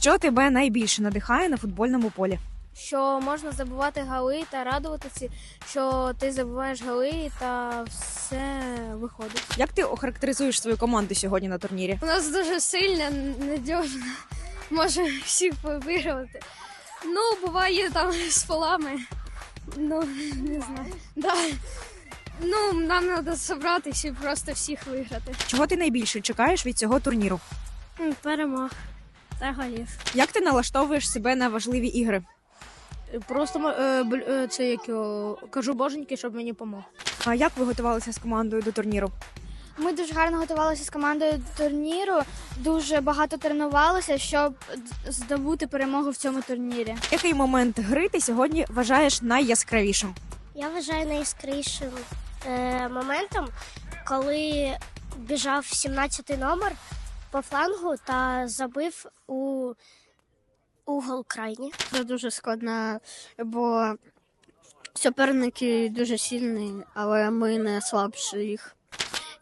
Що тебе найбільше надихає на футбольному полі? що можна забувати гали та радуватися, що ти забуваєш гали та все виходить. Як ти охарактеризуєш свою команду сьогодні на турнірі? У нас дуже сильна, надіжна, може всіх вигравати. Ну, буває там з полами. Ну, не знаю. Да. Ну, нам треба зібратися і просто всіх виграти. Чого ти найбільше чекаєш від цього турніру? Перемог та голів. Як ти налаштовуєш себе на важливі ігри? Просто е, бл- е, це як його, кажу боженьки, щоб мені помог. А як ви готувалися з командою до турніру? Ми дуже гарно готувалися з командою до турніру, дуже багато тренувалися, щоб здобути перемогу в цьому турнірі. Який момент гри ти сьогодні вважаєш найяскравішим? Я вважаю найяскравішим е, моментом, коли біжав 17-й номер по флангу та забив у угол крайні. Це дуже складно, бо суперники дуже сильні, але ми не слабші їх.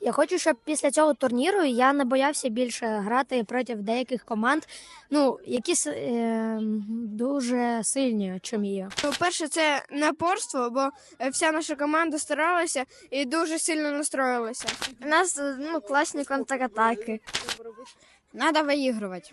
Я хочу, щоб після цього турніру я не боявся більше грати проти деяких команд, ну які с- е, дуже сильні, чим є. Перше, це напорство, бо е, вся наша команда старалася і дуже сильно настроїлася. У нас ну, класні контратаки. Треба виігрувати.